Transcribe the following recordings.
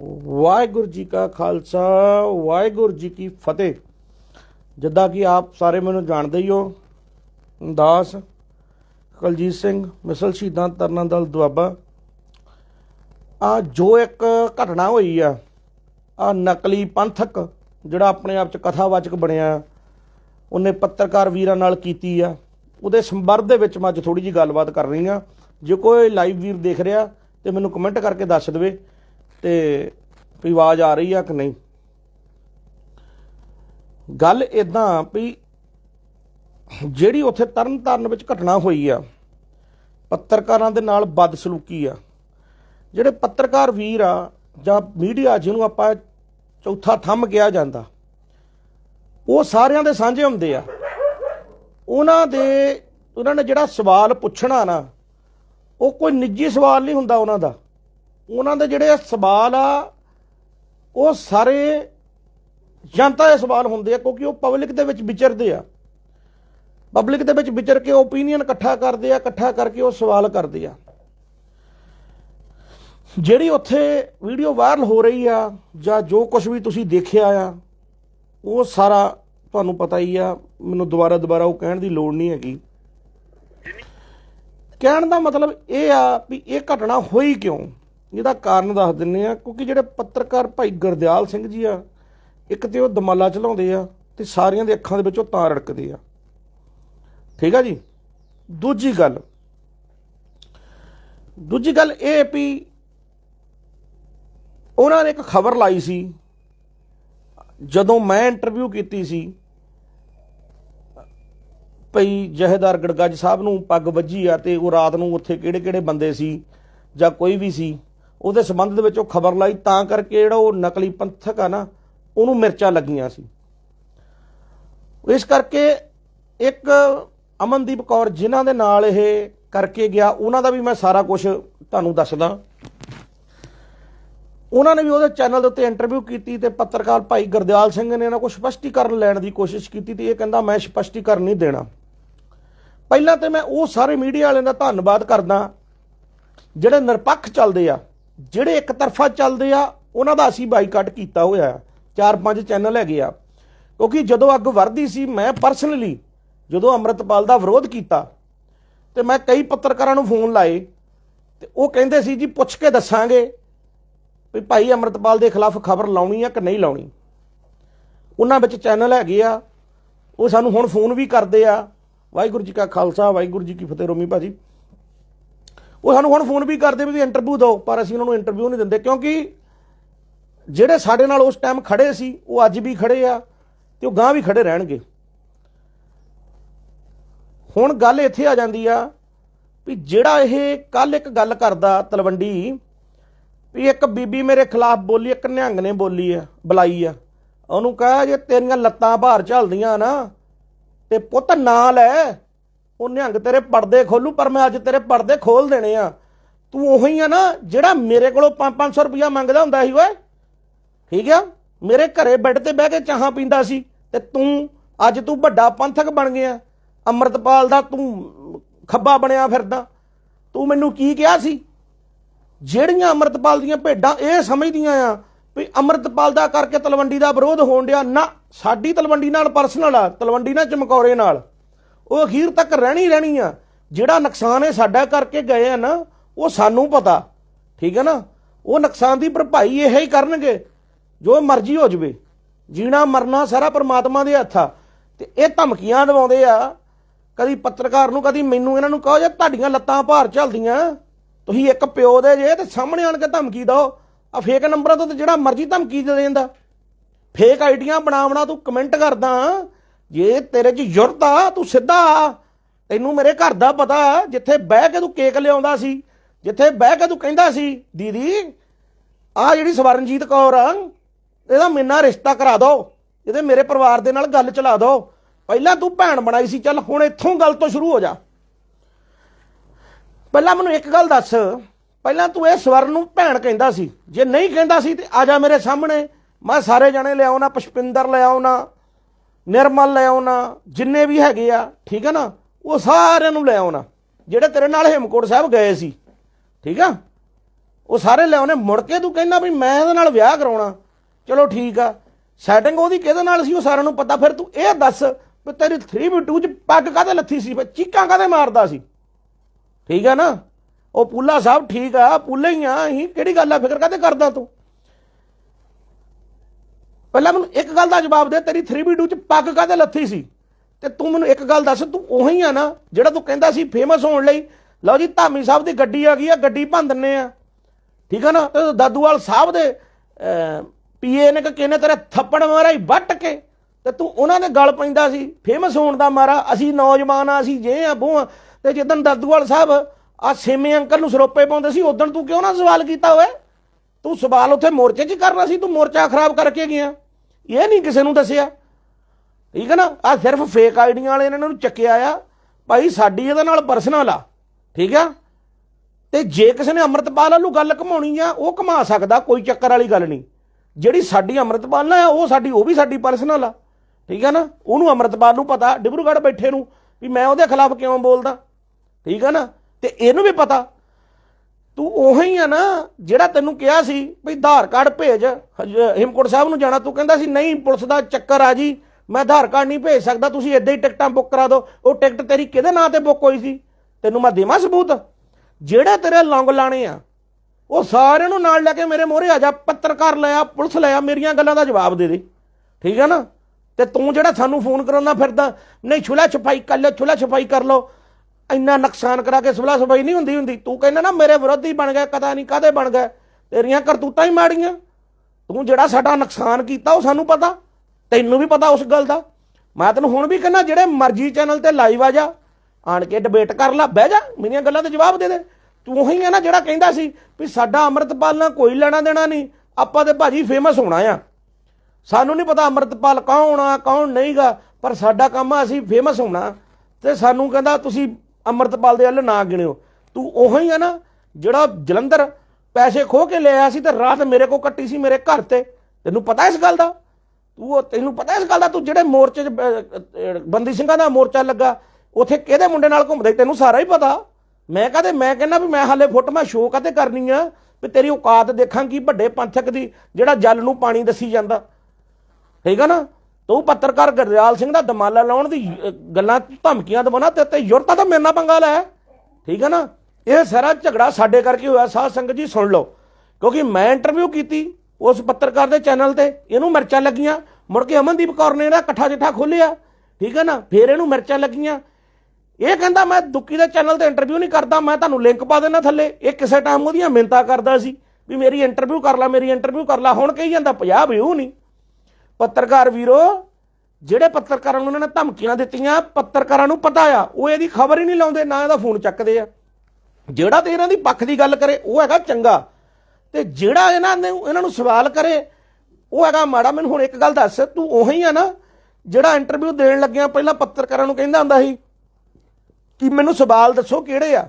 ਵਾਹਿਗੁਰੂ ਜੀ ਕਾ ਖਾਲਸਾ, ਵਾਹਿਗੁਰੂ ਜੀ ਕੀ ਫਤਿਹ। ਜਿੱਦਾਂ ਕਿ ਆਪ ਸਾਰੇ ਮੈਨੂੰ ਜਾਣਦੇ ਹੀ ਹੋ, ਦਾਸ ਕਲਜੀਤ ਸਿੰਘ, ਮਿਸਲ ਸ਼ਹੀਦਾਂ ਤਰਨਾ ਦਲ ਦੁਆਬਾ। ਆ ਜੋ ਇੱਕ ਘਟਨਾ ਹੋਈ ਆ ਆ ਨਕਲੀ ਪੰਥਕ ਜਿਹੜਾ ਆਪਣੇ ਆਪ ਚ ਕਥਾਵਾਚਕ ਬਣਿਆ, ਉਹਨੇ ਪੱਤਰਕਾਰ ਵੀਰਾਂ ਨਾਲ ਕੀਤੀ ਆ। ਉਹਦੇ ਸੰਬੰਧ ਦੇ ਵਿੱਚ ਮੈਂ ਅੱਜ ਥੋੜੀ ਜੀ ਗੱਲਬਾਤ ਕਰ ਰਹੀ ਆ। ਜੇ ਕੋਈ ਲਾਈਵ ਵੀਰ ਦੇਖ ਰਿਹਾ ਤੇ ਮੈਨੂੰ ਕਮੈਂਟ ਕਰਕੇ ਦੱਸ ਦੇਵੇ। ਤੇ ਵੀ ਆਵਾਜ਼ ਆ ਰਹੀ ਆ ਕਿ ਨਹੀਂ? ਗੱਲ ਇਦਾਂ ਵੀ ਜਿਹੜੀ ਉੱਥੇ ਤਰਨ ਤਾਰਨ ਵਿੱਚ ਘਟਨਾ ਹੋਈ ਆ, ਪੱਤਰਕਾਰਾਂ ਦੇ ਨਾਲ ਬਦਸਲੂਕੀ ਆ। ਜਿਹੜੇ ਪੱਤਰਕਾਰ ਵੀਰ ਆ ਜਾਂ ਮੀਡੀਆ ਜਿਹਨੂੰ ਆਪਾਂ ਚੌਥਾ ਥੰਮ ਕਿਹਾ ਜਾਂਦਾ, ਉਹ ਸਾਰਿਆਂ ਦੇ ਸਾਂਝੇ ਹੁੰਦੇ ਆ। ਉਹਨਾਂ ਦੇ, ਉਹਨਾਂ ਨੇ ਜਿਹੜਾ ਸਵਾਲ ਪੁੱਛਣਾ ਨਾ, ਉਹ ਕੋਈ ਨਿੱਜੀ ਸਵਾਲ ਨਹੀਂ ਹੁੰਦਾ ਉਹਨਾਂ ਦਾ। ਉਹਨਾਂ ਦੇ ਜਿਹੜੇ ਸਵਾਲ ਆ, ਉਹ ਸਾਰੇ ਜਨਤਾ ਦੇ ਸਵਾਲ ਹੁੰਦੇ ਆ, ਕਿਉਂਕਿ ਉਹ ਪਬਲਿਕ ਦੇ ਵਿੱਚ ਵਿਚਰਦੇ ਆ। ਪਬਲਿਕ ਦੇ ਵਿੱਚ ਵਿਚਰ ਕੇ ਓਪੀਨੀਅਨ ਇਕੱਠਾ ਕਰਦੇ ਆ, ਇਕੱਠਾ ਕਰਕੇ ਉਹ ਸਵਾਲ ਕਰਦੇ ਆ। ਜਿਹੜੀ ਉੱਥੇ ਵੀਡੀਓ ਵਾਇਰਲ ਹੋ ਰਹੀ ਆ, ਜਾਂ ਜੋ ਕੁਝ ਵੀ ਤੁਸੀਂ ਦੇਖਿਆ ਆ, ਉਹ ਸਾਰਾ ਤੁਹਾਨੂੰ ਪਤਾ ਹੀ ਆ, ਮੈਨੂੰ ਦੁਬਾਰਾ ਦੁਬਾਰਾ ਉਹ ਕਹਿਣ ਦੀ ਲੋੜ ਨਹੀਂ ਹੈਗੀ। ਕਹਿਣ ਦਾ ਮਤਲਬ ਇਹ ਆ ਵੀ ਇਹ ਘਟਨਾ ਹੋਈ ਕਿਉਂ? ਇਹਦਾ ਕਾਰਨ ਦੱਸ ਦਿੰਨੇ ਆ, ਕਿਉਂਕਿ ਜਿਹੜੇ ਪੱਤਰਕਾਰ ਭਾਈ ਗੁਰਦਿਆਲ ਸਿੰਘ ਜੀ ਆ, ਇੱਕ ਤੇ ਉਹ ਦਮਾਲਾ ਚਲਾਉਂਦੇ ਆ ਤੇ ਸਾਰਿਆਂ ਦੇ ਅੱਖਾਂ ਦੇ ਵਿੱਚ ਉਹ ਤਾਂ ਰੜਕਦੇ ਆ। ਠੀਕ ਆ ਜੀ? ਦੂਜੀ ਗੱਲ ਦੂਜੀ ਗੱਲ ਇਹ ਵੀ ਉਹਨਾਂ ਨੇ ਇੱਕ ਖਬਰ ਲਾਈ ਸੀ, ਜਦੋਂ ਮੈਂ ਇੰਟਰਵਿਊ ਕੀਤੀ ਸੀ, ਭਈ ਜਹੇਦਾਰ ਗੜਗੱਜ ਸਾਹਿਬ ਨੂੰ ਪੱਗ ਵੱਜੀ ਆ ਤੇ ਉਹ ਰਾਤ ਨੂੰ ਉੱਥੇ ਕਿਹੜੇ ਕਿਹੜੇ ਬੰਦੇ ਸੀ ਜਾਂ ਕੋਈ ਵੀ ਸੀ ਉਹਦੇ ਸੰਬੰਧ ਦੇ ਵਿੱਚ ਉਹ ਖਬਰ ਲਾਈ, ਤਾਂ ਕਰਕੇ ਜਿਹੜਾ ਉਹ ਨਕਲੀ ਪੰਥਕ ਆ ਨਾ, ਉਹਨੂੰ ਮਿਰਚਾਂ ਲੱਗੀਆਂ ਸੀ। ਇਸ ਕਰਕੇ ਇੱਕ ਅਮਨਦੀਪ ਕੌਰ ਜਿਨ੍ਹਾਂ ਦੇ ਨਾਲ ਇਹ ਕਰਕੇ ਗਿਆ, ਉਹਨਾਂ ਦਾ ਵੀ ਮੈਂ ਸਾਰਾ ਕੁਝ ਤੁਹਾਨੂੰ ਦੱਸਦਾ। ਉਹਨਾਂ ਨੇ ਵੀ ਉਹਦੇ ਚੈਨਲ ਦੇ ਉੱਤੇ ਇੰਟਰਵਿਊ ਕੀਤੀ ਤੇ ਪੱਤਰਕਾਰ ਭਾਈ ਗੁਰਦਿਆਲ ਸਿੰਘ ਨੇ ਇਹਨਾਂ ਕੋਲ ਸਪਸ਼ਟੀਕਰਨ ਲੈਣ ਦੀ ਕੋਸ਼ਿਸ਼ ਕੀਤੀ ਤੇ ਇਹ ਕਹਿੰਦਾ, ਮੈਂ ਸਪਸ਼ਟੀਕਰਨ ਨਹੀਂ ਦੇਣਾ। ਪਹਿਲਾਂ ਤੇ ਮੈਂ ਉਹ ਸਾਰੇ ਮੀਡੀਆ ਵਾਲਿਆਂ ਦਾ ਧੰਨਵਾਦ ਕਰਦਾ, ਜਿਹੜੇ ਨਿਰਪੱਖ ਚੱਲਦੇ ਆ ਜਿਹੜੇ ਇੱਕ ਤਰਫਾ ਚੱਲਦੇ ਆ, ਉਹਨਾਂ ਦਾ ਅਸੀਂ ਬਾਈਕਾਟ ਕੀਤਾ ਹੋਇਆ ਚਾਰ ਪੰਜ ਚੈਨਲ ਹੈਗੇ ਆ। ਕਿਉਂਕਿ ਜਦੋਂ ਅੱਗ ਵਰਦੀ ਸੀ, ਮੈਂ ਪਰਸਨਲੀ ਜਦੋਂ ਅੰਮ੍ਰਿਤਪਾਲ ਦਾ ਵਿਰੋਧ ਕੀਤਾ ਤੇ ਮੈਂ ਕਈ ਪੱਤਰਕਾਰਾਂ ਨੂੰ ਫੋਨ ਲਾਏ ਤੇ ਉਹ ਕਹਿੰਦੇ ਸੀ, ਜੀ, ਪੁੱਛ ਕੇ ਦੱਸਾਂਗੇ ਵੀ ਭਾਈ ਅੰਮ੍ਰਿਤਪਾਲ ਦੇ ਖਿਲਾਫ ਖਬਰ ਲਾਉਣੀ ਆ ਕਿ ਨਹੀਂ ਲਾਉਣੀ? ਉਹਨਾਂ ਵਿੱਚ ਚੈਨਲ ਹੈਗੇ ਆ। ਉਹ ਸਾਨੂੰ ਹੁਣ ਫੋਨ ਵੀ ਕਰਦੇ ਆ। ਵਾਹਿਗੁਰੂ ਜੀ ਕਾ ਖਾਲਸਾ, ਵਾਹਿਗੁਰੂ ਜੀ ਕੀ ਫਤਿਹ। ਰੋਮੀ ਭਾਜੀ ਉਹ ਸਾਨੂੰ ਹੁਣ ਫੋਨ ਵੀ ਕਰਦੇ ਵੀ ਇੰਟਰਵਿਊ ਦਿਓ, ਪਰ ਅਸੀਂ ਉਹਨਾਂ ਨੂੰ ਇੰਟਰਵਿਊ ਨਹੀਂ ਦਿੰਦੇ, ਕਿਉਂਕਿ ਜਿਹੜੇ ਸਾਡੇ ਨਾਲ ਉਸ ਟਾਈਮ ਖੜੇ ਸੀ, ਉਹ ਅੱਜ ਵੀ ਖੜੇ ਆ ਤੇ ਉਹ ਗਾਂ ਵੀ ਖੜੇ ਰਹਿਣਗੇ। ਹੁਣ ਗੱਲ ਇੱਥੇ ਆ ਜਾਂਦੀ ਆ ਵੀ ਜਿਹੜਾ ਇਹ ਕੱਲ ਇੱਕ ਗੱਲ ਕਰਦਾ ਤਲਵੰਡੀ, ਵੀ ਇੱਕ ਬੀਬੀ ਮੇਰੇ ਖਿਲਾਫ ਬੋਲੀ, ਇੱਕ ਨਿਹੰਗ ਨੇ ਬੋਲੀ ਆ, ਬੁਲਾਈ ਆ। ਉਹਨੂੰ ਕਹਾ, ਜੇ ਤੇਰੀਆਂ ਲੱਤਾਂ ਬਾਹਰ ਚੱਲਦੀਆਂ ਨਾ, ਤੇ ਪੁੱਤ ਨਾ ਲੈ। ਉਹ ਨਿਹੰਗ ਤੇਰੇ ਪਰਦੇ ਖੋਲੂ, ਪਰ ਮੈਂ ਅੱਜ ਤੇਰੇ ਪਰਦੇ ਖੋਲ ਦੇਣੇ ਆ। ਤੂੰ ਉਹੀ ਆ ਨਾ, ਜਿਹੜਾ ਮੇਰੇ ਕੋਲੋਂ 5-500 ਰੁਪਇਆ ਮੰਗਦਾ ਹੁੰਦਾ ਸੀ, ਓਏ। ਠੀਕ ਆ? ਮੇਰੇ ਘਰੇ ਬੈੱਡ ਤੇ ਬਹਿ ਕੇ ਚਾਹਾਂ ਪੀਂਦਾ ਸੀ, ਤੇ ਤੂੰ, ਅੱਜ ਤੂੰ ਵੱਡਾ ਪੰਥਕ ਬਣ ਗਿਆ। ਅੰਮ੍ਰਿਤਪਾਲ ਦਾ ਤੂੰ ਖੱਬਾ ਬਣਿਆ ਫਿਰਦਾ। ਤੂੰ ਮੈਨੂੰ ਕੀ ਕਿਹਾ ਸੀ? ਜਿਹੜੀਆਂ ਅੰਮ੍ਰਿਤਪਾਲ ਦੀਆਂ ਭੇਡਾਂ ਇਹ ਸਮਝਦੀਆਂ ਆ ਵੀ ਅੰਮ੍ਰਿਤਪਾਲ ਦਾ ਕਰਕੇ ਤਲਵੰਡੀ ਦਾ ਵਿਰੋਧ ਹੋਣ ਡਿਆ, ਨਾ, ਸਾਡੀ ਤਲਵੰਡੀ ਨਾਲ ਪਰਸਨਲ ਆ, ਤਲਵੰਡੀ ਨਾਲ ਚਮਕੌਰੇ ਨਾਲ। ਉਹ ਅਖੀਰ ਤੱਕ ਰਹਿਣੀ ਰਹਿਣੀ ਆ। ਜਿਹੜਾ ਨੁਕਸਾਨ ਇਹ ਸਾਡਾ ਕਰਕੇ ਗਏ ਆ ਨਾ, ਉਹ ਸਾਨੂੰ ਪਤਾ। ਠੀਕ ਹੈ ਨਾ? ਉਹ ਨੁਕਸਾਨ ਦੀ ਭਰਪਾਈ ਇਹ ਹੀ ਕਰਨਗੇ। ਜੋ ਮਰਜ਼ੀ ਹੋ ਜਵੇ। ਜੀਣਾ ਮਰਨਾ ਸਾਰਾ ਪ੍ਰਮਾਤਮਾ ਦੇ ਹੱਥ। ਆ ਤੇ ਇਹ ਧਮਕੀਆਂ ਦਿਵਾਉਂਦੇ ਆ। ਕਦੀ ਪੱਤਰਕਾਰ ਨੂੰ, ਕਦੀ ਮੈਨੂੰ ਇਹਨਾਂ ਨੂੰ ਕਹੋ ਜੇ ਤੁਹਾਡੀਆਂ ਲੱਤਾਂ ਭਾਰ ਚੱਲਦੀਆਂ। ਤੁਸੀਂ ਇੱਕ ਪਿਓ ਦੇ ਜੇ ਤੇ ਸਾਹਮਣੇ ਆਣ ਕੇ ਧਮਕੀ ਦਿਓ। ਆ ਫੇਕ ਨੰਬਰਾਂ ਤੋਂ ਤੇ ਜਿਹੜਾ ਮਰਜ਼ੀ ਧਮਕੀ ਦੇ ਦਿੰਦਾ। ਫੇਕ ਆਈਡੀਆਂ ਬਣਾ ਬਣਾ ਤੂੰ ਕਮੈਂਟ ਕਰਦਾ। ਜੇ ਤੇਰੇ 'ਚ ਜੁਰਤ ਆ, ਤੂੰ ਸਿੱਧਾ ਆ। ਤੈਨੂੰ ਮੇਰੇ ਘਰ ਦਾ ਪਤਾ ਜਿੱਥੇ ਬਹਿ ਕੇ ਤੂੰ ਕੇਕ ਲਿਆਉਂਦਾ ਸੀ, ਜਿੱਥੇ ਬਹਿ ਕੇ ਤੂੰ ਕਹਿੰਦਾ ਸੀ, ਦੀਦੀ, ਆ ਜਿਹੜੀ ਸਵਰਨਜੀਤ ਕੌਰ ਆ, ਇਹਦਾ ਮੇਨਾ ਰਿਸ਼ਤਾ ਕਰਾ ਦਿਓ ਇਹਦੇ ਮੇਰੇ ਪਰਿਵਾਰ ਦੇ ਨਾਲ ਗੱਲ ਚਲਾ ਦਿਓ ਪਹਿਲਾਂ ਤੂੰ ਭੈਣ ਬਣਾਈ ਸੀ, ਚੱਲ ਹੁਣ ਇੱਥੋਂ ਗੱਲ ਤੋਂ ਸ਼ੁਰੂ ਹੋ ਜਾ। ਪਹਿਲਾਂ ਮੈਨੂੰ ਇੱਕ ਗੱਲ ਦੱਸ, ਪਹਿਲਾਂ ਤੂੰ ਇਹ ਸਵਰਨ ਨੂੰ ਭੈਣ ਕਹਿੰਦਾ ਸੀ। ਜੇ ਨਹੀਂ ਕਹਿੰਦਾ ਸੀ ਤੇ ਆ ਜਾ ਮੇਰੇ ਸਾਹਮਣੇ, ਮੈਂ ਸਾਰੇ ਜਣੇ ਲਿਆਉਣਾ ਪੁਸ਼ਪਿੰਦਰ ਲਿਆਉਣਾ ਨਿਰਮਲ ਲੈ ਆਉਣਾ, ਜਿੰਨੇ ਵੀ ਹੈਗੇ ਆ, ਠੀਕ ਹੈ ਨਾ, ਉਹ ਸਾਰਿਆਂ ਨੂੰ ਲੈ ਆਉਣਾ। ਜਿਹੜੇ ਤੇਰੇ ਨਾਲ ਹੇਮਕੋਟ ਸਾਹਿਬ ਗਏ ਸੀ, ਠੀਕ ਆ? ਉਹ ਸਾਰੇ ਲੈ ਆਉਣੇ। ਮੁੜ ਕੇ ਤੂੰ ਕਹਿੰਦਾ ਵੀ ਮੈਂ ਇਹਦੇ ਨਾਲ ਵਿਆਹ ਕਰਾਉਣਾ। ਚਲੋ ਠੀਕ ਆ। ਸੈਟਿੰਗ ਉਹਦੀ ਕਿਹਦੇ ਨਾਲ ਸੀ, ਉਹ ਸਾਰਿਆਂ ਨੂੰ ਪਤਾ। ਫਿਰ ਤੂੰ ਇਹ ਦੱਸ ਵੀ ਤੇਰੀ 3v2 ਚ ਪੱਗ ਕਾਦੇ ਲੱਥੀ ਸੀ? ਵੀ ਚੀਕਾਂ ਕਾਦੇ ਮਾਰਦਾ ਸੀ? ਠੀਕ ਆ ਨਾ? ਉਹ ਪੂਲਾ ਸਾਹਿਬ ਠੀਕ ਆ, ਪੂਲੇ ਹੀ ਆ, ਅਸੀਂ ਕਿਹੜੀ ਗੱਲ ਆ? ਫਿਕਰ ਕਾਦੇ ਕਰਦਾ ਤੂੰ? ਪਹਿਲਾਂ ਮੈਨੂੰ ਇੱਕ ਗੱਲ ਦਾ ਜਵਾਬ ਦੇ, ਤੇਰੀ 3v2 ਚ ਪੱਗ ਕਾਹਦੇ ਲੱਥੀ ਸੀ? ਤੇ ਤੂੰ ਮੈਨੂੰ ਇੱਕ ਗੱਲ ਦੱਸ, ਤੂੰ ਉਹੀ ਆ ਨਾ, ਜਿਹੜਾ ਤੂੰ ਕਹਿੰਦਾ ਸੀ ਫੇਮਸ ਹੋਣ ਲਈ। ਲਓ ਜੀ, ਧਾਮੀ ਸਾਹਿਬ ਦੀ ਗੱਡੀ ਆ ਗਈ ਆ, ਗੱਡੀ ਭੰਨ ਦਿੰਨੇ ਆ। ਠੀਕ ਆ ਨਾ? ਤੇ ਦਾਦੂਵਾਲ ਸਾਹਿਬ ਦੇ ਪੀਏ ਨੇ ਕਿ ਕਿਨੇ ਤੇਰੇ ਥੱਪੜ ਮਾਰਿਆ ਹੀ ਵੱਟ ਕੇ? ਤੇ ਤੂੰ ਉਹਨਾਂ ਦੇ ਗਲ ਪੈਂਦਾ ਸੀ ਫੇਮਸ ਹੋਣ ਦਾ ਮਾਰਾ। ਅਸੀਂ ਨੌਜਵਾਨ ਆ, ਅਸੀਂ ਜੇ ਆ, ਬੂਹ। ਤੇ ਜਦੋਂ ਦਾਦੂਵਾਲ ਸਾਹਿਬ ਆ ਸੇਮੇ ਅੰਕਲ ਨੂੰ ਸਰੋਪੇ ਪਾਉਂਦੇ ਸੀ, ਉਦੋਂ ਤੂੰ ਕਿਉਂ ਨਾ ਸਵਾਲ ਕੀਤਾ ਓਏ? ਤੂੰ ਸਵਾਲ ਉੱਥੇ ਮੋਰਚੇ 'ਚ ਕਰਨਾ ਸੀ, ਤੂੰ ਮੋਰਚਾ ਖਰਾਬ ਕਰਕੇ ਗਿਆ। ਇਹ ਨਹੀਂ ਕਿਸੇ ਨੂੰ ਦੱਸਿਆ। ਠੀਕ ਹੈ ਨਾ? ਆ ਸਿਰਫ ਫੇਕ ਆਈਡੀਆਂ ਵਾਲੇ ਇਹਨਾਂ ਨੂੰ ਚੱਕਿਆ ਆ। ਭਾਈ ਸਾਡੀ ਇਹਦੇ ਨਾਲ ਪਰਸਨਲ ਆ। ਠੀਕ ਆ? ਤੇ ਜੇ ਕਿਸੇ ਨੇ ਅੰਮ੍ਰਿਤਪਾਲ ਵਾਲੂ ਗੱਲ ਘਮਾਉਣੀ ਆ, ਉਹ ਘਮਾ ਸਕਦਾ, ਕੋਈ ਚੱਕਰ ਵਾਲੀ ਗੱਲ ਨਹੀਂ। ਜਿਹੜੀ ਸਾਡੀ ਅੰਮ੍ਰਿਤਪਾਲ ਨਾਲ ਆ, ਉਹ ਸਾਡੀ, ਉਹ ਵੀ ਸਾਡੀ ਪਰਸਨਲ ਆ। ਠੀਕ ਆ ਨਾ? ਉਹਨੂੰ ਅੰਮ੍ਰਿਤਪਾਲ ਨੂੰ ਪਤਾ, ਡਿਬਰੂਗੜ੍ਹ ਬੈਠੇ ਨੂੰ, ਵੀ ਮੈਂ ਉਹਦੇ ਖਿਲਾਫ ਕਿਉਂ ਬੋਲਦਾ? ਠੀਕ ਆ ਨਾ? ਤੇ ਇਹਨੂੰ ਵੀ ਪਤਾ। ਤੂੰ ਉਹੀ ਆ ਨਾ ਜਿਹੜਾ ਤੈਨੂੰ ਕਿਹਾ ਸੀ ਵੀ ਆਧਾਰ ਕਾਰਡ ਭੇਜ। ਹਜ- ਸਾਹਿਬ ਨੂੰ ਜਾਣਾ। ਤੂੰ ਕਹਿੰਦਾ ਸੀ, ਨਹੀਂ, ਪੁਲਿਸ ਦਾ ਚੱਕਰ ਆ ਜੀ। ਮੈਂ ਆਧਾਰ ਕਾਰਡ ਨਹੀਂ ਭੇਜ ਸਕਦਾ। ਤੁਸੀਂ ਇਦਾਂ ਹੀ ਟਿਕਟਾਂ ਬੁੱਕ ਕਰਾ ਦਿਓ। ਉਹ ਟਿਕਟ ਤੇਰੀ ਕਿਹਦੇ ਨਾਂ ਤੇ ਬੁੱਕ ਹੋਈ ਸੀ? ਤੈਨੂੰ ਮੈਂ ਦੇਵਾਂ ਸਬੂਤ? ਜਿਹੜੇ ਤੇਰੇ ਲੌਂਗ ਲਾਣੇ ਆ, ਉਹ ਸਾਰਿਆਂ ਨੂੰ ਨਾਲ ਲੈ ਕੇ ਮੇਰੇ ਮੋਹਰੇ ਆ ਜਾ। ਪੱਤਰਕਾਰ ਲਿਆ ਪੁਲਿਸ ਲਿਆ ਮੇਰੀਆਂ ਗੱਲਾਂ ਦਾ ਜਵਾਬ ਦੇ ਦੇ। ਠੀਕ ਹੈ ਨਾ? ਤੇ ਤੂੰ ਜਿਹੜਾ ਸਾਨੂੰ ਫੋਨ ਕਰਾਉਂਦਾ ਫਿਰਦਾ, ਨਹੀਂ, ਛੁਲਾ ਛਪਾਈ ਕਰ ਲਓ ਛੁਲਾ ਛਪਾਈ ਕਰ ਲਓ। ਇੰਨਾ ਨੁਕਸਾਨ ਕਰਾ ਕੇ ਸੁਲਾ ਸਫ਼ਾਈ ਨਹੀਂ ਹੁੰਦੀ ਹੁੰਦੀ। ਤੂੰ ਕਹਿੰਦਾ ਨਾ ਮੇਰੇ ਵਿਰੋਧੀ ਬਣ ਗਏ ਕਦਾ ਨਹੀਂ ਕਾਦੇ ਬਣ ਗਏ ਤੇਰੀਆਂ ਕਰਤੂਤਾਂ ਹੀ ਮਾੜੀਆਂ। ਤੂੰ ਜਿਹੜਾ ਸਾਡਾ ਨੁਕਸਾਨ ਕੀਤਾ ਉਹ ਸਾਨੂੰ ਪਤਾ। ਤੈਨੂੰ ਵੀ ਪਤਾ ਉਸ ਗੱਲ ਦਾ। ਮੈਂ ਤੈਨੂੰ ਹੁਣ ਵੀ ਕਹਿੰਦਾ, ਜਿਹੜੇ ਮਰਜ਼ੀ ਚੈਨਲ ਤੇ ਲਾਈਵ ਆ ਜਾ, ਆਣ ਕੇ ਡਿਬੇਟ ਕਰ ਲੈ, ਬਹਿ ਜਾ, ਮੇਰੀਆਂ ਗੱਲਾਂ ਤੇ ਜਵਾਬ ਦੇ ਦੇ। ਤੂੰ ਉਹੀ ਆ ਨਾ ਜਿਹੜਾ ਕਹਿੰਦਾ ਸੀ ਵੀ ਸਾਡਾ ਅੰਮ੍ਰਿਤਪਾਲ ਨਾਲ ਕੋਈ ਲੈਣਾ ਦੇਣਾ ਨਹੀਂ, ਆਪਾਂ ਤੇ ਭਾਜੀ ਫੇਮਸ ਹੋਣਾ ਆ। ਸਾਨੂੰ ਨਹੀਂ ਪਤਾ ਅੰਮ੍ਰਿਤਪਾਲ ਕੌਣ ਆ, ਕੌਣ ਨਹੀਂਗਾ, ਪਰ ਸਾਡਾ ਕੰਮ ਆ, ਅਸੀਂ ਫੇਮਸ ਹੋਣਾ। ਤੇ ਸਾਨੂੰ ਕਹਿੰਦਾ, ਤੁਸੀਂ ਅੰਮ੍ਰਿਤਪਾਲ ਦੇ ਵੱਲ ਨਾ ਗਿਣਿਓ। ਤੂੰ ਉਹੀ ਆ ਨਾ, ਜਿਹੜਾ ਜਲੰਧਰ ਪੈਸੇ ਖੋ ਕੇ ਲਿਆ ਸੀ ਤੇ ਰਾਤ ਮੇਰੇ ਕੋ ਕੱਟੀ ਸੀ ਮੇਰੇ ਘਰ ਤੇ। ਤੈਨੂੰ ਪਤਾ ਇਸ ਗੱਲ ਦਾ? ਤੂੰ ਤੈਨੂੰ ਪਤਾ ਇਸ ਗੱਲ ਦਾ? ਤੂੰ ਜਿਹੜੇ ਮੋਰਚੇ 'ਚ ਬੰਦੀ ਸਿੰਘਾਂ ਦਾ ਮੋਰਚਾ ਲੱਗਾ, ਉੱਥੇ ਕਿਹਦੇ ਮੁੰਡੇ ਨਾਲ ਘੁੰਮਦੇ? ਤੈਨੂੰ ਸਾਰਾ ਹੀ ਪਤਾ। ਮੈਂ ਕਹਦੇ, ਮੈਂ ਕਹਿੰਦਾ ਵੀ ਮੈਂ ਹਾਲੇ ਫੁੱਟ, ਮੈਂ ਸ਼ੋਅ ਕਾਤੇ ਕਰਨੀ ਆ? ਵੀ ਤੇਰੀ ਔਕਾਤ ਦੇਖਾਂਗੀ ਵੱਡੇ ਪੰਥਕ ਦੀ, ਜਿਹੜਾ ਜਲ ਨੂੰ ਪਾਣੀ ਦੱਸੀ ਜਾਂਦਾ। ਠੀਕ ਆ ਨਾ? ਤੂੰ ਪੱਤਰਕਾਰ ਗਰਦਿਆਲ ਸਿੰਘ ਦਾ ਦਮਾਲਾ ਲਾਉਣ ਦੀ ਗੱਲਾਂ ਧਮਕੀਆਂ ਦਵਾਉਣਾ ਤੇ ਤੇ ਯੁਰਤਾ ਤਾਂ ਮੇਰੇ ਨਾਲ ਪੰਗਾ ਲੈ। ਠੀਕ ਹੈ ਨਾ? ਇਹ ਸਾਰਾ ਝਗੜਾ ਸਾਡੇ ਕਰਕੇ ਹੋਇਆ, ਸਾਧ ਸੰਗਤ ਜੀ ਸੁਣ ਲਓ। ਕਿਉਂਕਿ ਮੈਂ ਇੰਟਰਵਿਊ ਕੀਤੀ ਉਸ ਪੱਤਰਕਾਰ ਦੇ ਚੈਨਲ ਤੇ, ਇਹਨੂੰ ਮਿਰਚਾਂ ਲੱਗੀਆਂ। ਮੁੜ ਕੇ ਅਮਨਦੀਪ ਕੌਰ ਨੇ ਇਹਦਾ ਇਕੱਠਾ ਜਿੱਠਾ ਖੋਲਿਆ ਠੀਕ ਹੈ ਨਾ? ਫੇਰ ਇਹਨੂੰ ਮਿਰਚਾਂ ਲੱਗੀਆਂ। ਇਹ ਕਹਿੰਦਾ, ਮੈਂ ਦੁੱਕੀ ਦੇ ਚੈਨਲ ਤੇ ਇੰਟਰਵਿਊ ਨਹੀਂ ਕਰਦਾ, ਮੈਂ ਤੁਹਾਨੂੰ ਲਿੰਕ ਪਾ ਦੇਣਾ ਥੱਲੇ। ਇਹ ਕਿਸੇ ਟਾਈਮ ਉਹਦੀਆਂ ਮਿੰਤਾ ਕਰਦਾ ਸੀ ਵੀ ਮੇਰੀ ਇੰਟਰਵਿਊ ਕਰ ਲੈ, ਮੇਰੀ ਇੰਟਰਵਿਊ ਕਰ ਲੈ। ਹੁਣ ਕਹੀ ਜਾਂਦਾ 50 ਵਿਊ ਨਹੀਂ ਪੱਤਰਕਾਰ ਵੀਰੋ, ਜਿਹੜੇ ਪੱਤਰਕਾਰਾਂ ਨੂੰ ਉਹਨਾਂ ਨੇ ਧਮਕੀਆਂ ਦਿੱਤੀਆਂ, ਪੱਤਰਕਾਰਾਂ ਨੂੰ ਪਤਾ ਆ, ਉਹ ਇਹਦੀ ਖਬਰ ਹੀ ਨਹੀਂ ਲਾਉਂਦੇ, ਨਾ ਇਹਦਾ ਫੋਨ ਚੱਕਦੇ ਆ। ਜਿਹੜਾ ਤੇ ਇਹਨਾਂ ਦੀ ਪੱਖ ਦੀ ਗੱਲ ਕਰੇ, ਉਹ ਹੈਗਾ ਚੰਗਾ। ਤੇ ਜਿਹੜਾ ਇਹਨਾਂ ਨੇ, ਇਹਨਾਂ ਨੂੰ ਸਵਾਲ ਕਰੇ, ਉਹ ਹੈਗਾ, ਮਾੜਾ ਮੈਨੂੰ ਹੁਣ ਇੱਕ ਗੱਲ ਦੱਸ, ਤੂੰ ਉਹੀ ਆ ਨਾ, ਜਿਹੜਾ ਇੰਟਰਵਿਊ ਦੇਣ ਲੱਗਿਆ ਪਹਿਲਾਂ ਪੱਤਰਕਾਰਾਂ ਨੂੰ ਕਹਿੰਦਾ ਹੁੰਦਾ ਸੀ ਕਿ ਮੈਨੂੰ ਸਵਾਲ ਦੱਸੋ ਕਿਹੜੇ ਆ।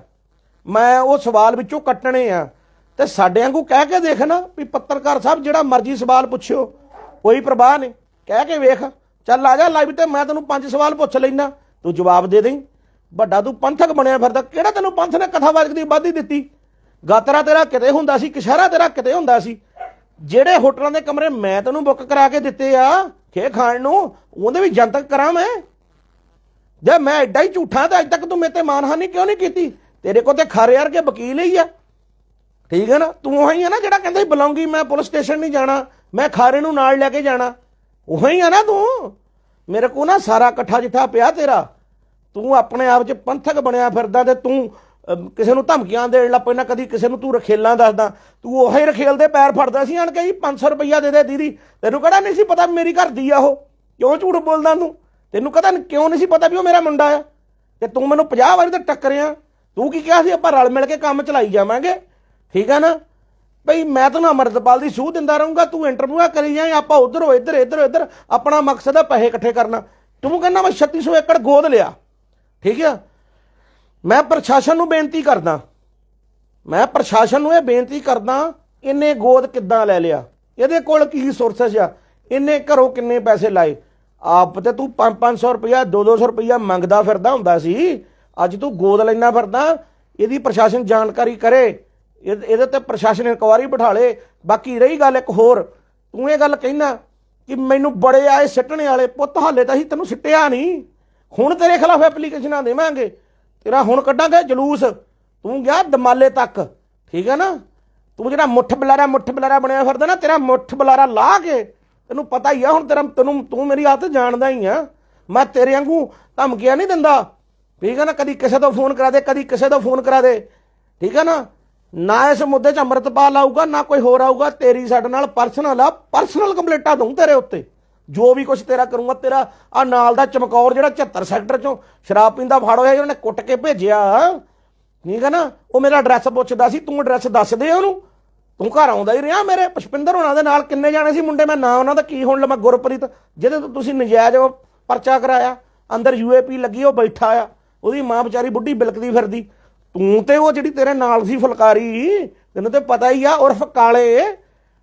ਮੈਂ ਉਹ ਸਵਾਲ ਵਿੱਚੋਂ ਕੱਟਣੇ ਆ। ਤੇ ਸਾਡੇ ਵਾਂਗੂ ਕਹਿ ਕੇ ਦੇਖ ਨਾ ਵੀ ਪੱਤਰਕਾਰ ਸਾਹਿਬ ਜਿਹੜਾ ਮਰਜ਼ੀ ਸਵਾਲ ਪੁੱਛਿਓ। ਕੋਈ ਪ੍ਰਵਾਹ ਨਹੀਂ। ਕਹਿ ਕੇ ਵੇਖ, ਚੱਲ ਆ ਜਾ ਲਾਈਵ ਤੇ, ਮੈਂ ਤੈਨੂੰ ਪੰਜ ਸਵਾਲ ਪੁੱਛ ਲੈਣਾ ਤੂੰ ਜਵਾਬ ਦੇ ਦੇਈਂ। ਵੱਡਾ ਤੂੰ ਪੰਥਕ ਬਣਿਆ ਫਿਰਦਾ। ਕਿਹੜਾ ਤੈਨੂੰ ਪੰਥ ਨੇ ਕਥਾਵਾਚਕ ਦੀ ਵਾਧੀ ਦਿੱਤੀ? ਗਾਤਰਾ ਤੇਰਾ ਕਿਤੇ ਹੁੰਦਾ ਸੀ ਕਿਸ਼ਾਰਾ ਤੇਰਾ ਕਿਤੇ ਹੁੰਦਾ ਸੀ। ਜਿਹੜੇ ਹੋਟਲਾਂ ਦੇ ਕਮਰੇ ਮੈਂ ਤੈਨੂੰ ਬੁੱਕ ਕਰਾ ਕੇ ਦਿੱਤੇ ਆ, ਖੇ ਖਾਣ ਨੂੰ, ਉਹਦੇ ਵੀ ਜਨਤਕ ਕਰਾਂ ਮੈਂ? ਜੇ ਮੈਂ ਐਡਾ ਹੀ ਝੂਠਾ ਤਾਂ ਅੱਜ ਤੱਕ ਤੂੰ ਮੇਰੇ ਤੇ ਮਾਨਹਾਨੀ ਕਿਉਂ ਨਹੀਂ ਕੀਤੀ? ਤੇਰੇ ਕੋਲ ਤੇ ਖਾਰੇ ਵਰਗੇ ਵਕੀਲ ਹੀ ਆ। ਠੀਕ ਹੈ ਨਾ? ਤੂੰ ਉਹੀ ਹੈ ਨਾ ਜਿਹੜਾ ਕਹਿੰਦਾ ਸੀ, ਬੁਲਾਉਂਗੀ ਮੈਂ, ਪੁਲਿਸ ਸਟੇਸ਼ਨ ਨਹੀਂ ਜਾਣਾ। ਮੈਂ ਖਾਰੇ ਨੂੰ ਨਾਲ ਲੈ ਕੇ ਜਾਣਾ। ਉਹੀ ਆ ਨਾ ਤੂੰ? ਮੇਰੇ ਕੋ ਨਾ ਸਾਰਾ ਇਕੱਠਾ ਜਿੱਥਾ ਪਿਆ ਤੇਰਾ। ਤੂੰ ਆਪਣੇ ਆਪ 'ਚ ਪੰਥਕ ਬਣਿਆ ਫਿਰਦਾ ਤੇ ਤੂੰ ਕਿਸੇ ਨੂੰ ਧਮਕੀਆਂ ਦੇਣ ਲੱਗ ਪੈਣਾ ਕਦੀ ਕਿਸੇ ਨੂੰ ਤੂੰ ਰਖੇਲਾਂ ਦੱਸਦਾ। ਤੂੰ ਉਹੀ ਰਖੇਲ ਦੇ ਪੈਰ ਫੜਦਾ ਸੀ ਆਣ ਕੇ ਜੀ 500 ਰੁਪਈਆ ਦੇ ਦੇ ਦੀਦੀ। ਤੈਨੂੰ ਕਿਹੜਾ ਨਹੀਂ ਸੀ ਪਤਾ ਮੇਰੀ ਘਰ ਦੀ ਆ ਉਹ? ਕਿਉਂ ਝੂਠ ਬੋਲਦਾ ਤੂੰ? ਤੈਨੂੰ ਕਦਾ ਕਿਉਂ ਨਹੀਂ ਸੀ ਪਤਾ ਵੀ ਉਹ ਮੇਰਾ ਮੁੰਡਾ ਆ? ਤੇ ਤੂੰ ਮੈਨੂੰ 50 ਵਾਰੀ ਤਾਂ ਟੱਕਰਿਆ। ਤੂੰ ਕੀ ਕਿਹਾ ਸੀ, ਆਪਾਂ ਰਲ ਮਿਲ ਕੇ ਕੰਮ ਚਲਾਈ ਜਾਵਾਂਗੇ? ਠੀਕ ਆ ਨਾ? ਬਈ ਮੈਂ ਤੈਨੂੰ ਅਮਰਤਪਾਲ ਦੀ ਸੂਹ ਦਿੰਦਾ ਰਹੂੰਗਾ, ਤੂੰ ਇੰਟਰਵਿਊਆ ਕਰੀ ਜਾਏ ਆਪਾਂ ਉਧਰ ਹੋ ਇੱਧਰ ਇੱਧਰ ਇੱਧਰ, ਆਪਣਾ ਮਕਸਦ ਹੈ ਪੈਸੇ ਇਕੱਠੇ ਕਰਨਾ। ਤੂੰ ਕਹਿੰਦਾ ਮੈਂ 3600 ਏਕੜ ਗੋਦ ਲਿਆ। ਠੀਕ ਆ? ਮੈਂ ਪ੍ਰਸ਼ਾਸਨ ਨੂੰ ਬੇਨਤੀ ਕਰਦਾ। ਮੈਂ ਪ੍ਰਸ਼ਾਸਨ ਨੂੰ ਇਹ ਬੇਨਤੀ ਕਰਦਾ ਇਹਨੇ ਗੋਦ ਕਿੱਦਾਂ ਲੈ ਲਿਆ? ਇਹਦੇ ਕੋਲ ਕੀ ਸੋਰਸਸ ਆ? ਇਹਨੇ ਘਰੋਂ ਕਿੰਨੇ ਪੈਸੇ ਲਾਏ? ਆਪ ਤੇ ਤੂੰ 5-500 ਰੁਪਇਆ 2-200 ਰੁਪਇਆ ਮੰਗਦਾ ਫਿਰਦਾ ਹੁੰਦਾ ਸੀ। ਅੱਜ ਤੂੰ ਗੋਦ ਲੈਣਾ ਫਿਰਦਾ, ਇਹਦੀ ਪ੍ਰਸ਼ਾਸਨ ਜਾਣਕਾਰੀ ਕਰੇ। ਇਹਦੇ ਤੇ ਪ੍ਰਸ਼ਾਸਨ ਇਨਕੁਆਰੀ ਬਿਠਾ ਲੇ। ਬਾਕੀ ਰਹੀ ਗੱਲ ਇੱਕ ਹੋਰ। ਤੂੰ ਇਹ ਗੱਲ ਕਹਿਣਾ ਕਿ ਮੈਨੂੰ ਬੜੇ ਆਏ ਸਿੱਟਣੇ ਵਾਲੇ ਪੁੱਤ, ਹਾਲੇ ਤਾਂ ਅਸੀਂ ਤੈਨੂੰ ਸਿੱਟਿਆ ਨਹੀਂ। ਹੁਣ ਤੇਰੇ ਖਿਲਾਫ ਐਪਲੀਕੇਸ਼ਨਾਂ ਦੇਵਾਂਗੇ। ਤੇਰਾ ਹੁਣ ਕੱਢਾਂਗੇ ਜਲੂਸ। ਤੂੰ ਗਿਆ ਦਮਾਲੇ ਤੱਕ। ਠੀਕ ਹੈ ਨਾ? ਤੂੰ ਜਿਹੜਾ ਮੁੱਠ ਬਲਾਰਾ ਮੁੱਠ ਬਲਾਰਾ ਬਣਿਆ ਫਿਰਦਾ ਨਾ, ਤੇਰਾ ਮੁੱਠ ਬਲਾਰਾ ਲਾ ਕੇ ਤੈਨੂੰ ਪਤਾ ਹੀ ਆ, ਹੁਣ ਤੇਰਾ ਤੈਨੂੰ, ਤੂੰ ਮੇਰੀ ਆਦਤ ਜਾਣਦਾ ਹੀ ਆ। ਮੈਂ ਤੇਰੇ ਵਾਂਗੂ ਧਮਕੀਆਂ ਨਹੀਂ ਦਿੰਦਾ। ਠੀਕ ਹੈ ਨਾ? ਕਦੀ ਕਿਸੇ ਤੋਂ ਫੋਨ ਕਰਾ ਦੇ, ਕਦੀ ਕਿਸੇ ਤੋਂ ਫੋਨ ਕਰਾ ਦੇ। ਠੀਕ ਹੈ ਨਾ? ਨਾ ਇਸ ਮੁੱਦੇ 'ਚ ਅੰਮ੍ਰਿਤਪਾਲ ਆਊਗਾ, ਨਾ ਕੋਈ ਹੋਰ ਆਊਗਾ, ਤੇਰੀ ਸਾਡੇ ਨਾਲ ਪਰਸਨਲ ਆ ਪਰਸਨਲ ਕੰਪਲੇਂਟਾਂ ਦਊਂ ਤੇਰੇ ਉੱਤੇ। ਜੋ ਵੀ ਕੁਝ ਤੇਰਾ ਕਰੂੰਗਾ, ਤੇਰਾ ਆ ਨਾਲ ਦਾ ਚਮਕੌਰ ਜਿਹੜਾ 74 ਸੈਕਟਰ 'ਚੋਂ ਸ਼ਰਾਬ ਪੀਂਦਾ ਫੜ ਹੋਇਆ ਜਿਹਨੇ ਕੁੱਟ ਕੇ ਭੇਜਿਆ। ਠੀਕ ਹੈ ਨਾ? ਉਹ ਮੇਰਾ ਐਡਰੈਸ ਪੁੱਛਦਾ ਸੀ, ਤੂੰ ਐਡਰੈਸ ਦੱਸ ਦੇ ਉਹਨੂੰ। ਤੂੰ ਘਰ ਆਉਂਦਾ ਹੀ ਰਿਹਾ ਮੇਰੇ। ਪੁਸ਼ਪਿੰਦਰ ਹੋਣਾ ਦੇ ਨਾਲ ਕਿੰਨੇ ਜਾਣੇ ਸੀ ਮੁੰਡੇ? ਮੈਂ ਨਾਂ ਉਹਨਾਂ ਦਾ ਕੀ ਹੋਣ ਲਵਾਂ ਗੁਰਪ੍ਰੀਤ, ਜਿਹਦੇ ਤੋਂ ਤੁਸੀਂ ਨਜਾਇਜ਼ ਪਰਚਾ ਕਰਾਇਆ, ਅੰਦਰ ਯੂਏਪੀ ਲੱਗੀ, ਉਹ ਬੈਠਾ ਆ। ਉਹਦੀ ਮਾਂ ਵਿਚਾਰੀ ਬੁੱਢੀ ਬਿਲਕਦੀ ਫਿਰਦੀ। ਤੂੰ ਤੇ ਉਹ ਜਿਹੜੀ ਤੇਰੇ ਨਾਲ ਸੀ ਫੁਲਕਾਰੀ, ਤੈਨੂੰ ਤੇ ਪਤਾ ਹੀ ਆ, ਉਰਫ ਕਾਲੇ।